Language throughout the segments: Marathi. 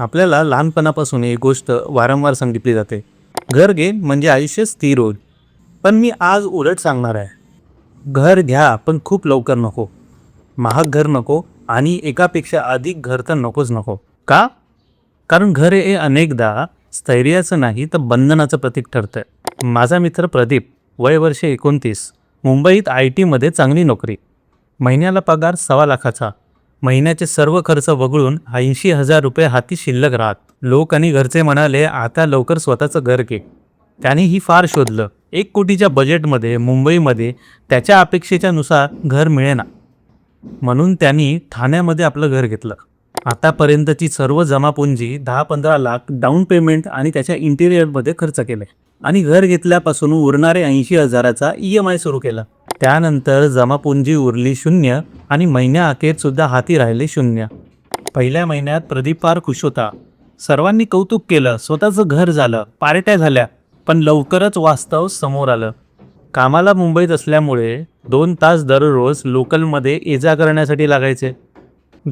आपल्याला लहानपणापासून एक गोष्ट वारंवार सांगितली जाते. घर घे म्हणजे आयुष्य स्थिर होईल. पण मी आज उलट सांगणार आहे. घर घ्या पण खूप लवकर नको. महाग घर नको आणि एकापेक्षा अधिक घर तर नकोच नको. का? कारण घर हे अनेकदा स्थैर्याचं नाही तर बंधनाचं प्रतीक ठरतं माझा मित्र प्रदीप वय वर्ष एकोणतीस मुंबईत आय टीमध्ये चांगली नोकरी. महिन्याला पगार सव्वा लाखाचा. महिन्याचे सर्व खर्च वगळून ऐंशी हजार रुपये हाती शिल्लक राहत. लोक आणि घरचे म्हणाले आता लवकर स्वतःचं घर घे. त्यानेही फार शोधलं. एक कोटीच्या बजेटमध्ये मुंबईमध्ये त्याच्या अपेक्षेच्या नुसार घर मिळेना. म्हणून त्यांनी ठाण्यामध्ये आपलं घर घेतलं. आतापर्यंतची सर्व जमापुंजी दहा पंधरा लाख डाऊन पेमेंट आणि त्याच्या इंटिरियरमध्ये खर्च केले. आणि घर घेतल्यापासून उरणारे ऐंशी हजाराचा ई एम आय सुरू केला. त्यानंतर जमापुंजी उरली शून्य आणि महिन्याअखेरसुद्धा हाती राहिले शून्य. पहिल्या महिन्यात प्रदीप फार खुश होता. सर्वांनी कौतुक केलं स्वतःचं घर झालं पार्ट्या झाल्या पण लवकरच वास्तव समोर आलं. कामाला मुंबईत असल्यामुळे दोन तास दररोज लोकलमध्ये ये जा करण्यासाठी लागायचे.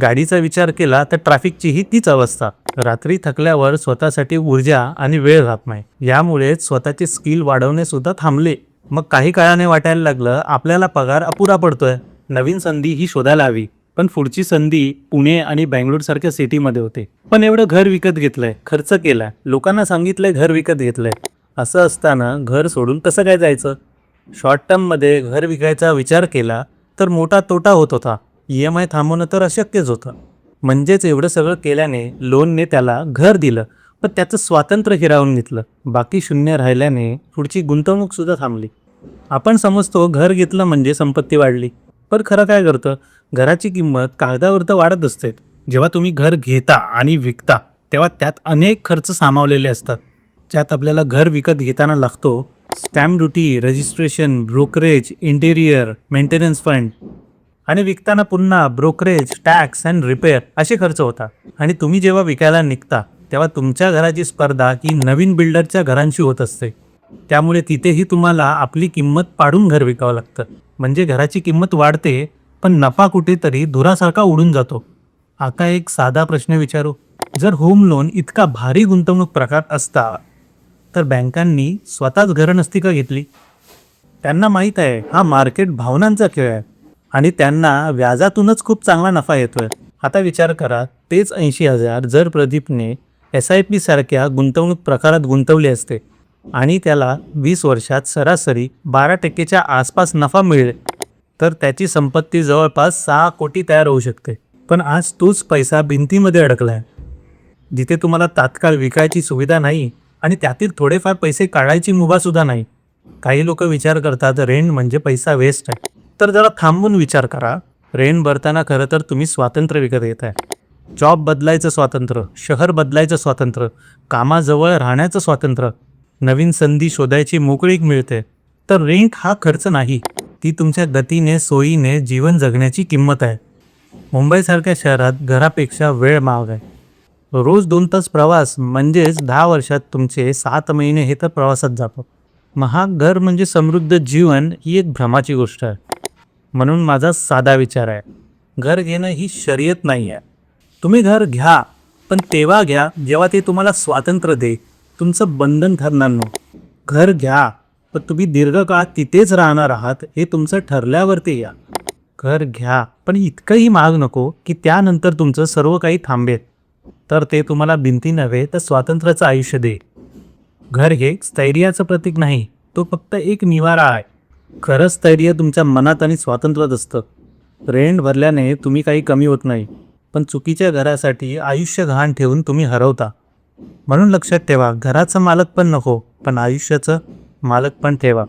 गाडीचा विचार केला तर ट्रॅफिकचीही तीच अवस्था. रात्री थकल्यावर स्वतःसाठी ऊर्जा आणि वेळ राहत नाही यामुळेच स्वतःचे स्किल वाढवणे सुद्धा थांबले. मग काही काळाने वाटायला लागलं आपल्याला पगार अपुरा पडतोय. नवीन संधी ही शोधायला हवी. पण पुढची संधी पुणे आणि बँगलोर सारख्या सिटीमध्ये होते. पण एवढं घर विकत घेतलंय खर्च केलाय. लोकांना सांगितलंय घर विकत घेतलंय. असं असताना घर सोडून कसं काय जायचं? शॉर्ट टर्ममध्ये घर विकायचा विचार केला तर मोठा तोटा होत होता. ई एम आय थांबवणं तर अशक्यच होतं. म्हणजेच एवढं सगळं केल्याने लोनने त्याला घर दिलं. पण त्याचं स्वातंत्र्य हिरावून घेतलं. बाकी शून्य राहिल्याने पुढची गुंतवणूकसुद्धा थांबली. आपण समजतो घर घेतलं म्हणजे संपत्ती वाढली. पण खरं काय करतं घराची किंमत कागदावर तर वाढत असते. जेव्हा तुम्ही घर घेता आणि विकता तेव्हा त्यात अनेक खर्च सामावलेले असतात. ज्यात आपल्याला घर विकत घेताना लागतो stamp duty registration brokerage interior maintenance fund. आणि विकताना पुन्हा ब्रोकरेज टॅक्स अँड रिपेअर असे खर्च होतात. आणि तुम्ही जेव्हा विकायला निघता तेव्हा तुमच्या घराची स्पर्धा ही नवीन बिल्डरच्या घरांशी होत असते. त्यामुळे तिथेही तुम्हाला आपली किंमत पाडून घर विकावं लागतं. म्हणजे घराची किंमत वाढते पण नफा कुठेतरी धुरासारखा उडून जातो. आता एक साधा प्रश्न विचारू. जर होम लोन इतका भारी गुंतवणूक प्रकार असता तर बँकांनी स्वतःच घरं नसती का घेतली? त्यांना माहीत आहे हा मार्केट भावनांचा खेळ आहे आणि त्यांना व्याजातूनच खूप चांगला नफा येतोय. आता विचार करा तेच ऐंशी हजार जर प्रदीपने एस आय पीसारख्या गुंतवणूक प्रकारात गुंतवली असते आणि त्याला वीस वर्षात सरासरी बारा टक्केच्या आसपास नफा मिळेल तर त्याची संपत्ती जवळपास सहा कोटी तयार होऊ शकते. पण आज तोच पैसा भिंतीमध्ये अडकलाय जिथे तुम्हाला तात्काळ विकायची सुविधा नाही आणि त्यातील थोडेफार पैसे काढायची मुभासुद्धा नाही. काही लोक विचार करतात रेंट म्हणजे पैसा वेस्ट आहे. तर जरा थांबून विचार करा. रेंट भरताना खरं तर तुम्ही स्वातंत्र्य विकत घेत आहे जॉब बदलायचं स्वातंत्र्य शहर बदलायचं स्वातंत्र्य कामाजवळ राहण्याचं स्वातंत्र्य नवीन संधी शोधायची मोकळीक मिळते. तर रेंट हा खर्च नाही ती तुमच्या गतीने सोयीने जीवन जगण्याची किंमत आहे. मुंबईसारख्या शहरात घरापेक्षा वेळ महाग आहे. रोज दोन तास प्रवास म्हणजेच दहा वर्षात तुमचे सात महिने हे तर प्रवासात जातो. महाग घर म्हणजे समृद्ध जीवन ही एक भ्रमाची गोष्ट आहे. म्हणून माझा साधा विचार आहे घर घेणं ही शर्यत नाही आहे तुम्ही घर घ्या पण तेव्हा घ्या जेव्हा ते तुम्हाला स्वातंत्र्य दे. तुमचं बंधन ठरणार नाही. घर घ्या पण तुम्ही दीर्घकाळ तिथेच राहणार आहात हे तुमचं ठरल्यावरती या. घर घ्या पण इतकंही महाग नको की त्यानंतर तुमचं सर्व काही थांबेल. तर ते तुम्हाला भिंती नव्हे तर स्वातंत्र्याचं आयुष्य दे. घर हे स्थैर्याचं प्रतीक नाही तो फक्त एक निवारा आहे. खरं स्थैर्य तुमच्या मनात आणि स्वातंत्र्यात असतं. रेंट भरल्याने तुम्ही काही कमी होत नाही. पण चुकीच्या घरासाठी आयुष्य घाण ठेवून तुम्ही हरवता. म्हणून लक्षात ठेवा घराचं मालक पण नको पण आयुष्याचं मालक पण ठेवा.